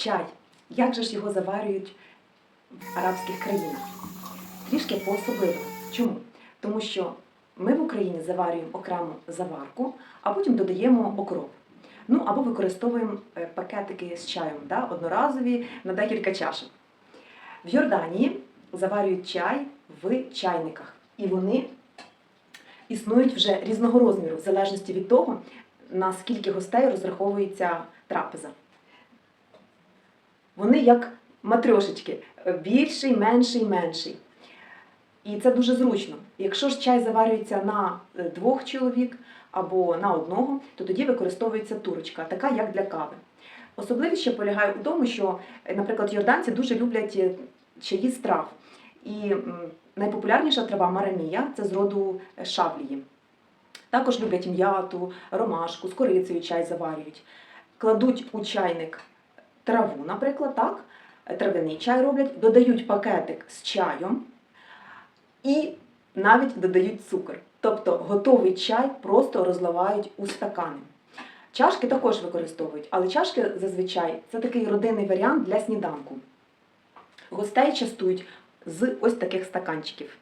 Чай. Як же ж його заварюють в арабських країнах? Трішки по-особливому. Чому? Тому що ми в Україні заварюємо окрему заварку, а потім додаємо окроп. Ну або використовуємо е, пакетики з чаєм, да, одноразові на декілька чашок. В Йорданії заварюють чай в чайниках, і вони існують вже різного розміру, в залежності від того, на скільки гостей розраховується трапеза. Вони як матрьошечки, е, більший, менший, менший. І це дуже зручно. Якщо ж чай заварюється на е, двох чоловік або на одного, то тоді використовується турочка, така як для кави. Особливість ще полягає у тому, що, е, наприклад, йорданці дуже люблять е, чаї з трав. І найпопулярніша трава марамія це з роду шавлії. Також люблять м'яту, ромашку, з корицею чай заварюють. Кладуть у чайник траву, наприклад, так, травяний чай роблять, додають пакетик з чаєм і навіть додають цукор. Тобто готовий чай просто розливають у стакани. Чашки також використовують, але чашки зазвичай це такий родинний варіант для сніданку. Гостей частують з ось таких стаканчиків.